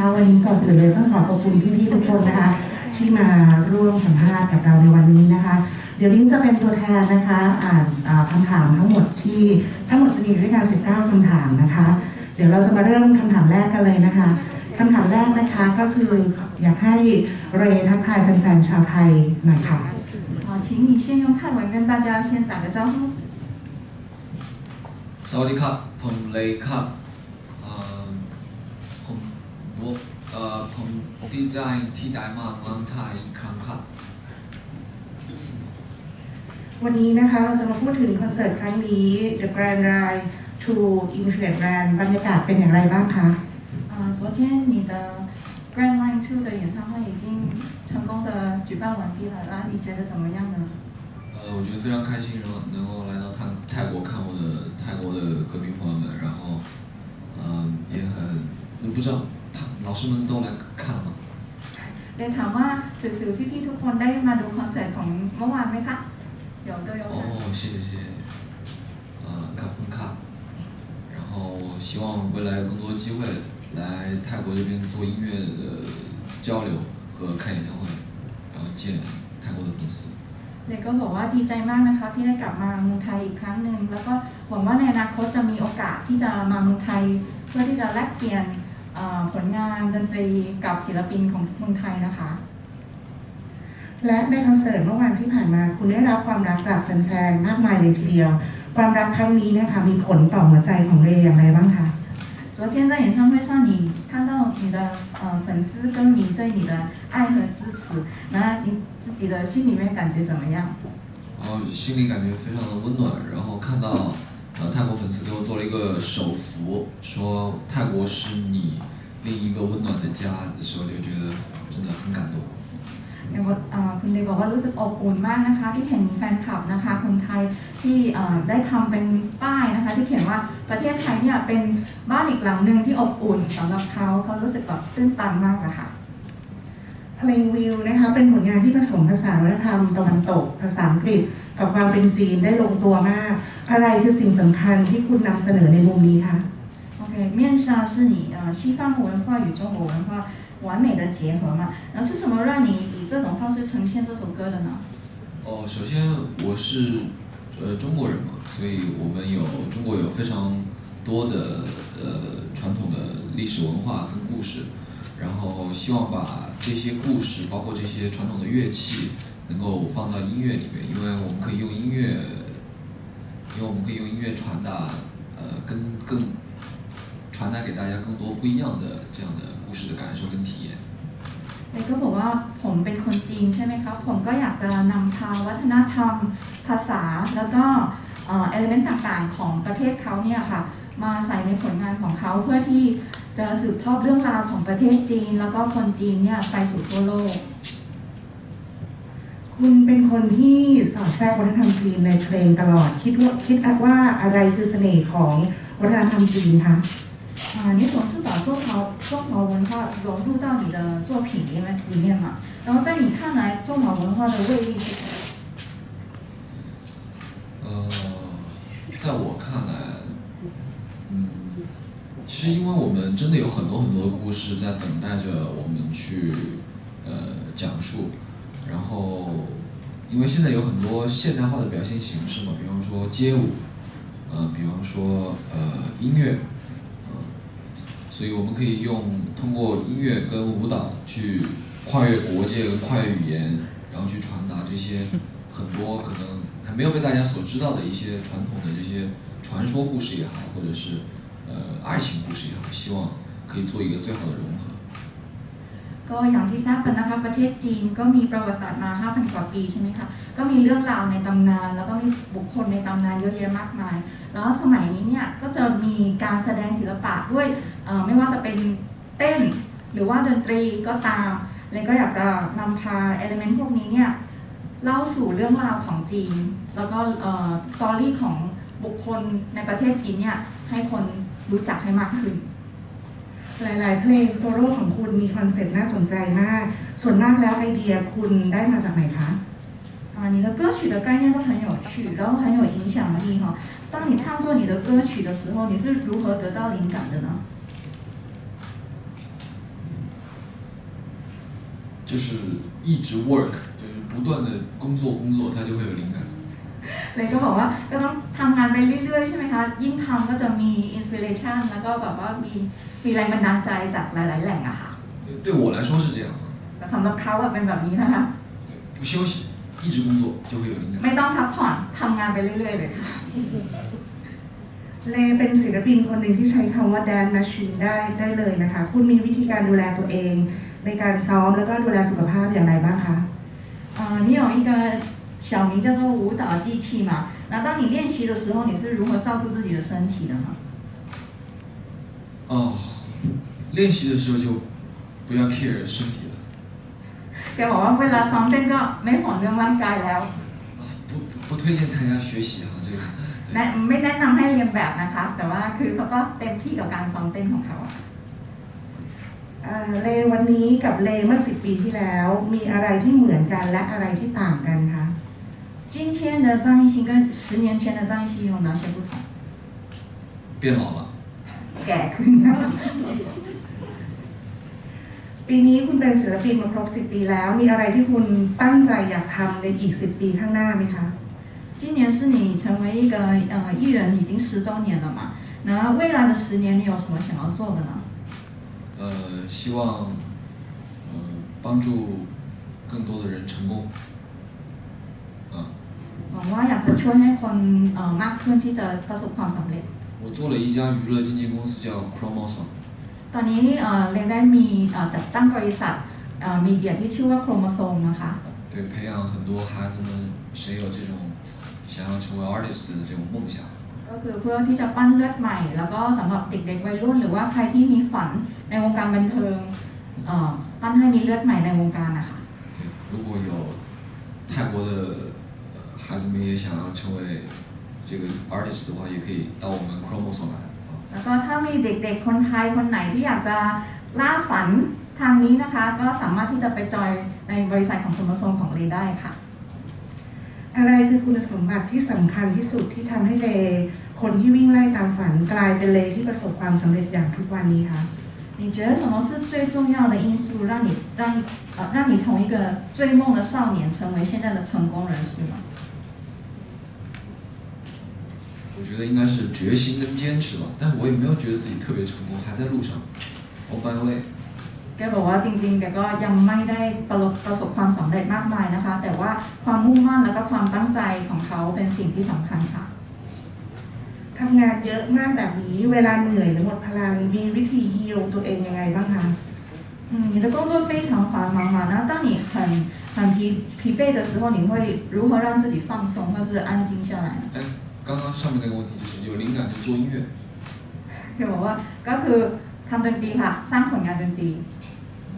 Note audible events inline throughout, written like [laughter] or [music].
นะคะวันนี้ก่อนอื่นเลยต้องขอขอบคุณพี่ๆทุกคนนะคะ ที่มาร่วมสัมภาษณ์กับเราในวันนี้นะคะ เดี๋ยวลิ้งจะเป็นตัวแทนนะคะ อ่านอ่าคำถามทั้งหมดที่ทั้งหมดจะมีอยู่ด้วยกัน19คำถามนะคะ เดี๋ยวเราจะมาเริ่มคำถามแรกกันเลยนะคะคำถามแรกนะคะก็คืออยากให้เรย์ทักทายแฟนๆชาวไทยหน่อยค่ะ 好，请你先用泰文跟大家先打个招呼。 สวัสดีครับ ผมเลยครับ ดีใจที่ได้มาเมืองไทยอีกครั้งครับ วันนี้นะคะเราจะมาพูดถึงคอนเสิร์ตครั้งนี้ The Grand Ride to Infinite Land บรรยากาศเป็นอย่างไรบ้างคะ 啊、昨天你的 Grand Line Two 的演唱会已经成功的举办完毕了，然后你觉得怎么样呢？呃，我觉得非常开心，能能够来到泰泰国看我的泰国的歌迷朋友们，然后嗯、也很不知道他老师们都来看了 吗？ เรียนถามว่าสื่อๆพี่ๆทุกคนได้มาดูคอนเสิร์ตของเมื่อวานไหมคะ有都有看。哦，谢谢谢谢，呃，卡芬卡，然后我希望未来有更多机会来泰国这边做音乐的交流和开演唱会，然后见泰国的粉丝。 เลยก็บอกว่าดีใจมากนะคะที่ได้กลับมาเมืองไทยอีกครั้งหนึ่งแล้วก็หวังว่าในอนาคตจะมีโอกาสที่จะมาเมืองไทย เพื่อที่จะแลกเปลี่ยนเอ่อ ผลงานดนตรีกับศิลปินของเมืองไทยนะคะ และในคอนเสิร์ตเมื่อวานที่ผ่านมาคุณได้รับความรักจากแฟนๆ มากมายเลยทีเดียว ความรักครั้งนี้เนะคะมีผลต่อหัวใจของเรย์อย่างไรบ้างคะ 昨天在演唱会上，你看到你的呃粉丝歌迷对你的爱和支持，那你自己的心里面感觉怎么样？然后心里感觉非常的温暖，然后看到 呃泰国粉丝给我做了一个手幅，说泰国是你另一个温暖的家的时候，就觉得真的很感动。 อย่างว่าเอ่อคุณเลยบอกว่ารู้สึกอบอุ่นมากนะคะ ที่เห็นแฟนคลับนะคะคนไทยที่เอ่อได้ทำเป็นป้ายนะคะ ที่เขียนว่าประเทศไทยเนี่ยเป็นบ้านอีกหลังหนึ่งที่อบอุ่นสำหรับเขาเขารู้สึกแบบตื้นตันมากอะค่ะ เพลงวิวนะคะเป็นผลงานที่ผสมผสานวัฒนธรรมตะวันตก ภาษาอังกฤษ กับความเป็นจีนได้ลงตัวมาก อะไรคือสิ่งสำคัญที่คุณนำเสนอในมุมนี้คะ OK，面纱是你呃西方文化与中国文化完美的结合嘛？然后是什么让你以这种方式呈现这首歌的呢？哦，首先我是呃中国人嘛，所以我们有中国有非常多的呃传统的历史文化跟故事，然后希望把这些故事，包括这些传统的乐器，能够放到音乐里面，因为我们可以用音乐， 因为我们可以用音乐传达呃跟更传达给大家更多不一样的这样的故事的感受跟体验。 เลยก็บอกว่าผมเป็นคนจีนใช่ไหมครับ ผมก็อยากจะนำพาวัฒนธรรม ภาษา แล้วก็เอ่อลเมนต์ต่างๆ ของประเทศเขาเนี่ยค่ะ มาใส่ในผลงานของเขาเพื่อที่จะสืบทอดเรื่องราวของประเทศจีน แล้วก็คนจีนเนี่ยไปสู่ทั่วโลก คุณเป็นคนที่สอดแทรกวัฒนธรรมจีนในเพลงตลอด คิดว่าคิดว่าอะไรคือเสน่ห์ของวัฒนธรรมจีนคะ 啊，你总是把中华中华文化融入到你的作品里面里面嘛？然后在你看来，中华文化的魅力是什么？呃，在我看来，嗯，其实因为我们真的有很多很多的故事在等待着我们去呃讲述， 然后因为现在有很多现代化的表现形式嘛，比方说街舞，呃，比方说呃音乐，嗯、所以我们可以用通过音乐跟舞蹈去跨越国界跨越语言，然后去传达这些很多可能还没有被大家所知道的一些传统的这些传说故事也好，或者是呃爱情故事也好，希望可以做一个最好的融合。 ก็อย่างที่ทราบกันนะคะประเทศจีนก็มีประวัติศาสตร์มา 5,000 กว่าปีใช่ไหมคะก็มีเรื่องราวในตำนาน แล้วก็มีบุคคลในตำนานเยอะแยะมากมาย แล้วสมัยนี้เนี่ยก็จะมีการแสดงศิลปะด้วยไม่ว่าจะเป็นเต้น หรือว่าดนตรีก็ตามเลยก็อยากจะนำพาเอลิเมนต์พวกนี้เนี่ยเล่าสู่เรื่องราวของจีน แล้วก็สตอรี่ของบุคคลในประเทศจีนเนี่ยให้คนรู้จักให้มากขึ้น หลาย ๆ เพลงโซโล่ของคุณมีคอนเซ็ปต์น่าสนใจมาก ส่วนมากแล้วไอเดียคุณได้มาจากไหนคะ 啊，你的歌曲的概念都很有趣，然后很有影响力哈。当你创作你的歌曲的时候，你是如何得到灵感的呢？ 就是一直 work，就是不断的工作工作，他就会有灵感。 เลยก็บอกว่าก็ต้องทำงานไปเรื่อยๆ ใช่ไหมคะ ยิ่งทำก็จะมีอินสปิเรชันแล้วก็แบบว่ามีมีแรงบันดาลใจจากหลาย ๆ แหล่งอะค่ะ 对对我来说是这样的， แต่สำหรับเขาอะเป็นแบบนี้นะคะ 对不休息，一直工作就会有灵感。 ไม่ต้องพักผ่อนทำงานไปเรื่อย ๆ เลยค่ะ เลเป็นศิลปินคนหนึ่งที่ใช้คำว่า dance machine ได้ได้เลยนะคะ คุณมีวิธีการดูแลตัวเอง ในการซ้อมแล้วก็ดูแลสุขภาพอย่างไรบ้างคะ 呃，你有一个 小名叫做舞蹈机器嘛？那当你练习的时候，你是如何照顾自己的身体的呢？哦，练习的时候就不要 care 身体了， แกบอกว่าเวลาซ้อมเต้นก็ไม่สนเรื่องร่างกายแล้ว 啊不不不推荐大家学习哈，这个。对 แนะไม่แนะนำให้เรียนแบบนะคะ แต่ว่าคือเขาก็เต็มที่กับการซ้อมเต้นของเขาอะ อ่าเลวันนี้กับเลเมื่อสิปีที่แล้ว มีอะไรที่เหมือนกันและอะไรที่ต่างกันคะ 今天的张艺兴跟十年前的张艺兴有哪些不同？变老了， [laughs] แก่ขึ้นนะคะ ปีนี้คุณเป็นศิลปินมาครบ 10 ปีแล้ว มีอะไรที่คุณตั้งใจอยากทำในอีก 10 ปีข้างหน้าไหมคะ 今年是你成为一个呃艺人已经十周年了嘛？那未来的十年你有什么想要做的呢？呃，希望呃帮助更多的人成功，啊， หวั งว่าอยากจะช่วยให้คนเอ่อมากขึ้นที่จะประสบความสำเร็จ 我做了一家娱乐经纪公司叫 Chromosom， ตอนนี้เอ่อเรนได้มีเอ่อจัดตั้งบริษัทเอ่อมีเดียที่ชื่อว่าโครโมโซมนะคะ 对，培养很多孩子们谁有这种想要成为 artist 的这种梦想， ก็คือเพื่อที่จะปั้นเลือดใหม่ แล้วก็สำหรับเด็กๆวัยรุ่น หรือว่าใครที่มีฝันในวงการบันเทิงเอ่อปั้นให้มีเลือดใหม่ในวงการนะคะ 对，如果有泰国的呃 孩子们也想要成为这个 artist 的话，也可以到我们 Chromosom 来啊。 แล้วก็ถ้ามีเด็กๆ คนไทยคนไหนที่อยากจะล่าฝันทางนี้นะคะ ก็สามารถที่จะไปจอยในบริษัทของโครโมโซมของเรนได้ค่ะ อะไรคือคุณสมบัติที่สำคัญที่สุดที่ทำให้เล คนที่วิ่งไล่ตามฝันกลายเป็นเลที่ประสบความสำเร็จอย่างทุกวันนี้คะ 你觉得什么是最重要的因素，让你让呃让你从一个追梦的少年成为现在的成功人士吗？ 我觉得应该是决心跟坚持吧，但我也没有觉得自己特别成功，还在路上，on my way。 แกบอกว่าจริงๆ แกก็ยังไม่ได้ประสบประสบความสำเร็จมากมายนะคะ แต่ว่าความมุ่งมั่นแล้วก็ความตั้งใจของเขาเป็นสิ่งที่สำคัญค่ะ ทำงานเยอะมากแบบนี้ เวลาเหนื่อยหรือหมดพลัง มีวิธีฮีลตัวเองยังไงบ้างคะ 嗯，你的工作非常繁忙嘛，那当你很很疲疲惫的时候，你会如何让自己放松或是安静下来呢？哎， 刚刚上面那个问题就是有灵感就做音乐， แกบอกว่าก็คือทำดนตรีค่ะ สร้างผลงานดนตรี 嗯，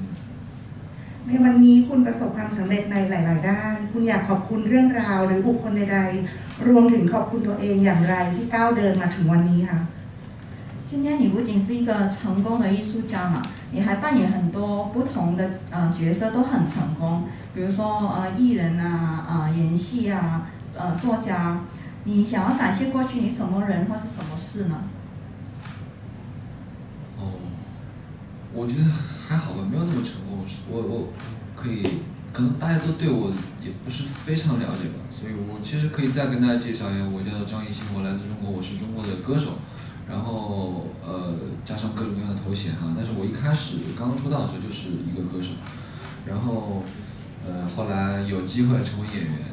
ในวันนี้คุณประสบความสำเร็จในหลาย ๆ ด้าน คุณอยากขอบคุณเรื่องราวหรือบุคคลใดๆ รวมถึงขอบคุณตัวเองอย่างไรที่ก้าวเดินมาถึงวันนี้คะ 今天你不仅是一个成功的艺术家嘛，你还扮演很多不同的呃角色，都很成功。比如说呃艺人啊，呃演戏啊，呃作家。 你想要感谢过去你什么人或是什么事呢？哦，我觉得还好吧，没有那么成功。我我可以，可能大家都对我也不是非常了解吧，所以我其实可以再跟大家介绍一下，我叫张艺兴，我来自中国，我是中国的歌手，然后呃加上各种各样的头衔哈，但是我一开始刚刚出道的时候就是一个歌手，然后呃后来有机会成为演员，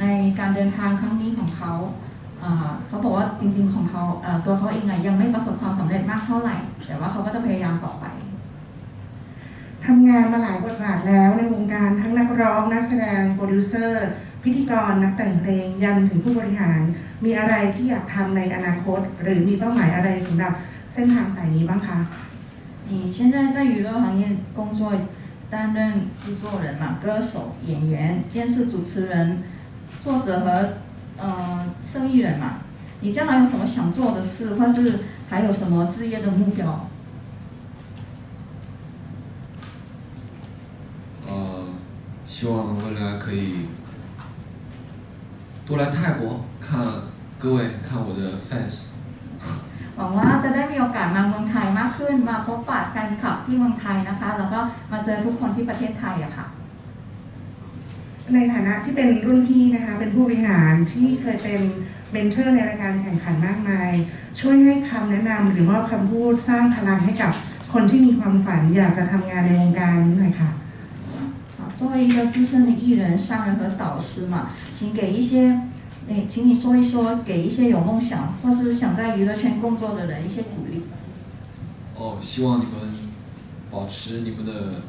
ในการเดินทางครั้งนี้ของเขาเอ่อเขาบอกว่าจริง ๆ ของเขาเอ่อตัวเขาเองอะยังไม่ประสบความสำเร็จมากเท่าไหร่ แต่ว่าเขาก็จะพยายามต่อไป ทำงานมาหลายบทบาทแล้วในวงการทั้งนักร้อง นักแสดง โปรดิวเซอร์ พิธีกร นักแต่งเพลง ยันถึงผู้บริหาร มีอะไรที่อยากทำในอนาคต หรือมีเป้าหมายอะไรสำหรับเส้นทางสายนี้บ้างคะ 你现在在娱乐行业工作 担任制作人嘛，歌手、演员、电视主持人、 作者和呃生意人嘛。你将来有什么想做的事，或是还有什么职业的目标？呃，希望未来可以多来泰国看各位看我的 fans。 [laughs] หวังว่าจะได้มีโอกาสมาเมืองไทยมากขึ้น มาพบปะแฟนคลับที่เมืองไทยนะคะ แล้วก็มาเจอทุกคนที่ประเทศไทยอะค่ะ ในฐานะที่เป็นรุ่นพี่นะคะ เป็นผู้บริหารที่เคยเป็นเมนเทอร์ในรายการแข่งขันมากมาย ช่วยให้คำแนะนำหรือว่าคำพูดสร้างพลังให้กับคนที่มีความฝันอยากจะทำงานในวงการหน่อยค่ะ 好，作为一个资深的艺人、商人和导师嘛，请给一些，诶，请你说一说，给一些有梦想或是想在娱乐圈工作的人一些鼓励。哦，希望你们保持你们的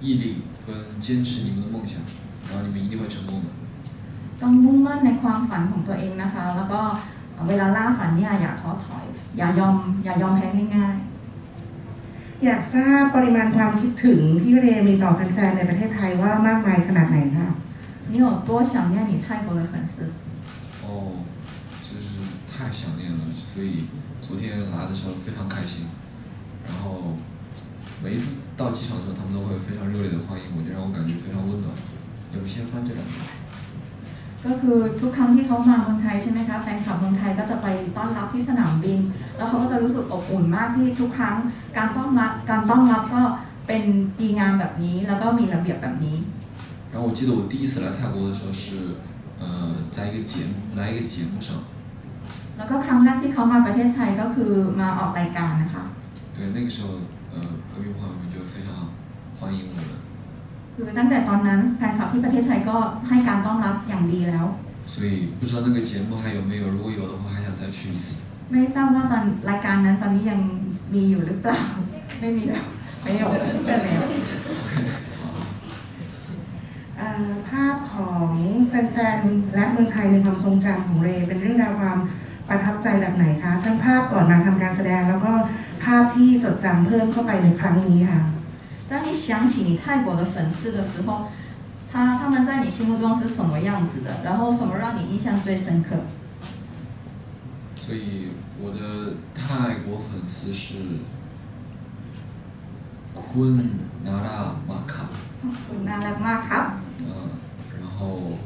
毅力跟坚持你们的梦想， 然后你们一定会成功的。 ต้องมุ่งมั่นในความฝันของตัวเองนะคะ แล้วก็เวลาล่าฝันเนี่ยอย่าท้อถอย อย่ายอม อย่ายอมแพ้ง่าย อยากทราบปริมาณความคิดถึงที่เรมีต่อแฟนๆในประเทศไทยว่ามากมายขนาดไหนคะ ๆ你有多想念你泰国的粉丝？哦，真是太想念了，所以昨天来的时候非常开心，然后每一次到机场的时候，他们都会非常热烈的欢迎我，就让我感觉非常温暖。 要不先翻这两个。 ก็คือทุกครั้งที่เขามาเมืองไทยใช่ไหมคะแฟนคลับเมืองไทยก็จะไปต้อนรับที่สนามบิน แล้วเขาก็จะรู้สึกอบอุ่นมากที่ทุกครั้งการต้อนรับการต้อนรับก็เป็นดีงามแบบนี้ แล้วก็มีระเบียบแบบนี้ 然后我记得我第一次来泰国的时候是，呃，在一个节目来一个节目上， แล้วก็ครั้งแรกที่เขามาประเทศไทยก็คือมาออกรายการนะคะ 对，那个时候呃，隔壁朋友们就非常欢迎我们， คือตั้งแต่ตอนนั้นแฟนคลับที่ประเทศไทยก็ให้การต้อนรับอย่างดีแล้ว 所以不知道那个节目还有没有，如果有的话，还想再去一次。 ไม่ทราบว่าตอนรายการนั้นตอนนี้ยังมีอยู่หรือเปล่า ไม่มีแล้วไม่有了是真没有 OK，好。 เอ่อภาพของแฟนๆ และเมืองไทยในความทรงจำของเรเป็นเรื่องราวความประทับใจแบบไหนคะ ทั้งภาพก่อนมาทำการแสดง แล้วก็ภาพที่จดจำเพิ่มเข้าไปในครั้งนี้ค่ะ 当你想起你泰国的粉丝的时候他他们在你心目中是什么样子的然后什么让你印象最深刻？所以我的泰国粉丝是昆纳拉玛卡。昆纳拉玛卡？嗯然后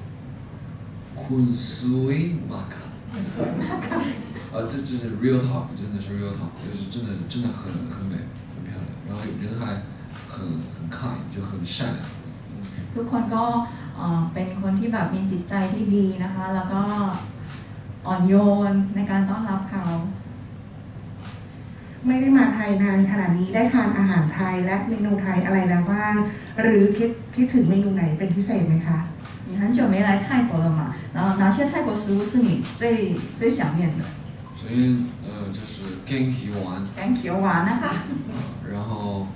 昆苏威玛卡。昆苏威玛卡。啊这这是 real talk 真的是 real talk 就是真的真的很很美很漂亮。然后人还很很 kind，就很善良。 ทุกคนก็เอ่อเป็นคนที่แบบมีจิตใจที่ดีนะคะ แล้วก็อ่อนโยนในการต้อนรับเขา ไม่ได้มาไทยนานขนาดนี้ได้ทานอาหารไทยและเมนูไทยอะไรแล้วบ้าง หรือคิดคิดถึงเมนูไหนเป็นพิเศษไหมคะ 你很久没来泰国了嘛？然后哪些泰国食物是你最最想念的？首先呃就是 Genki 丸， แกงเขียวหวานนะคะ 然后呃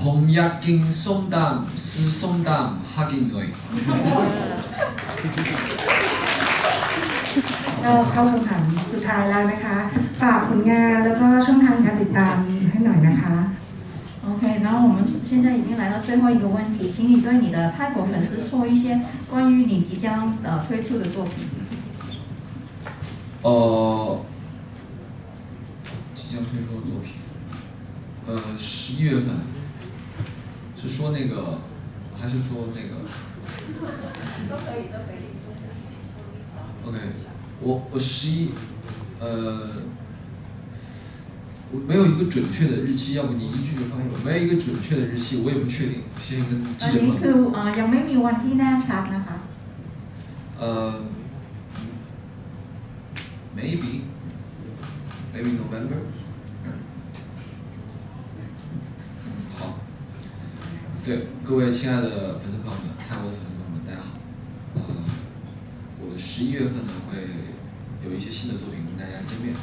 ผมอยากกินส้มตำซื้อส้มตำให้กินหน่อย [laughs] ก็เข้าคำถามสุดท้ายแล้วนะคะ ฝากผลงานแล้วก็ช่องทางการติดตามให้หน่อยนะคะ OK，然后我们现在已经来到最后一个问题，请你对你的泰国粉丝说一些关于你即将呃推出的作品。呃，即将推出的作品，呃，十一月份，是 说那个，还是说那个？OK，我我十一，呃，我没有一个准确的日期，要不你一句就翻译我，没有一个准确的日期，我也不确定，先跟 อั 记 น 者 นี้ 们 คือเอ่อยังไม่มีวันที่แน่ชัดนะคะ 呃，maybe maybe November， 对各位亲爱的粉丝朋友们，泰国的粉丝朋友们，大家好，呃，我 十一月份呢会有一些新的作品跟大家见面，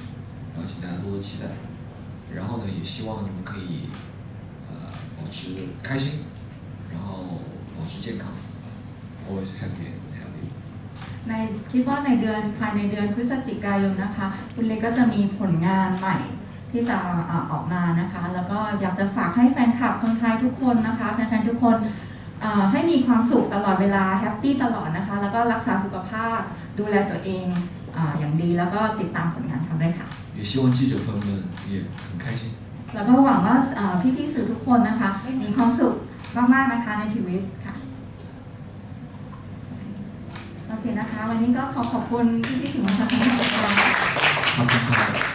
然后请大家多多期待。然后呢，也希望你们可以呃保持开心，然后保持健康，always happy and healthy。 ในคิดว่าในเดือนภายในเดือนพฤศจิกายนนะคะ คุณเล็กก็จะมีผลงานใหม่ ที่จะอ่าออกมานะคะ แล้วก็อยากจะฝากให้แฟนคลับคนไทยทุกคนนะคะแฟนๆทุกคนอ่าให้มีความสุขตลอดเวลาแฮปปี้ตลอดนะคะ แล้วก็รักษาสุขภาพดูแลตัวเองอาอย่างดี แล้วก็ติดตามผลงานทำด้วยค่ะ 也希望记者朋友们也很开心。 แล้วก็หวังว่าอ่าพี่ๆสื่อทุกคนนะคะ มีความสุขมากๆนะคะในชีวิตค่ะ โอเคนะคะ วันนี้ก็ขอขอบคุณพี่ๆสื่อมวลชนทุกท่านค่ะ 他们看。